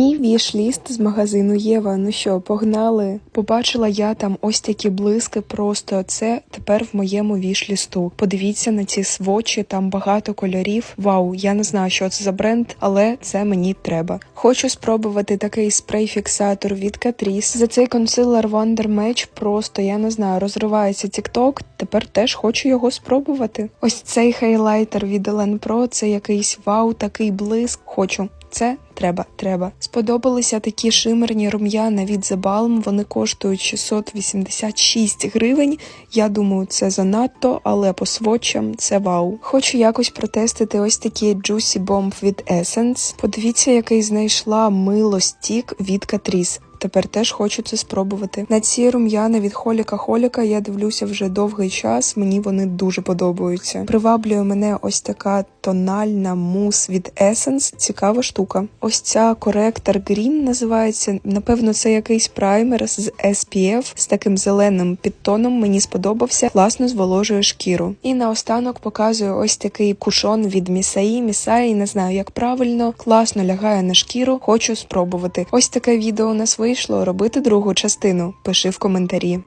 Мій віш-ліст з магазину Єва. Ну що, погнали? Побачила я там ось такі блиски. Просто це тепер в моєму віш-лісту. Подивіться на ці свочі, там багато кольорів. Вау, я не знаю, що це за бренд, але це мені треба. Хочу спробувати такий спрей-фіксатор від Catrice. За цей консилер Wonder Match просто я не знаю, розривається TikTok. Тепер теж хочу його спробувати. Ось цей хайлайтер від Elen Pro, це якийсь вау, такий блиск. Хочу. Це треба, треба. Сподобалися такі шимерні рум'яна від The Balm. Вони коштують 686 гривень. Я думаю, це занадто, але по свочам це вау. Хочу якось протестити ось такі Juicy Bomb від Essence. Подивіться, який знайшла мило стік від Catrice. Тепер теж хочу це спробувати. На ці рум'яна від Холіка Холіка я дивлюся вже довгий час. Мені вони дуже подобаються. Приваблює мене ось така тональна мус від Essence. Цікава штука. Ось ця коректор Green називається. Напевно, це якийсь праймер з SPF з таким зеленим підтоном. Мені сподобався. Класно зволожує шкіру. І наостанок показую ось такий кушон від Місаї. Місаї, не знаю, як правильно. Класно лягає на шкіру. Хочу спробувати. Ось таке відео у нас вийшло. Робити другу частину. Пиши в коментарі.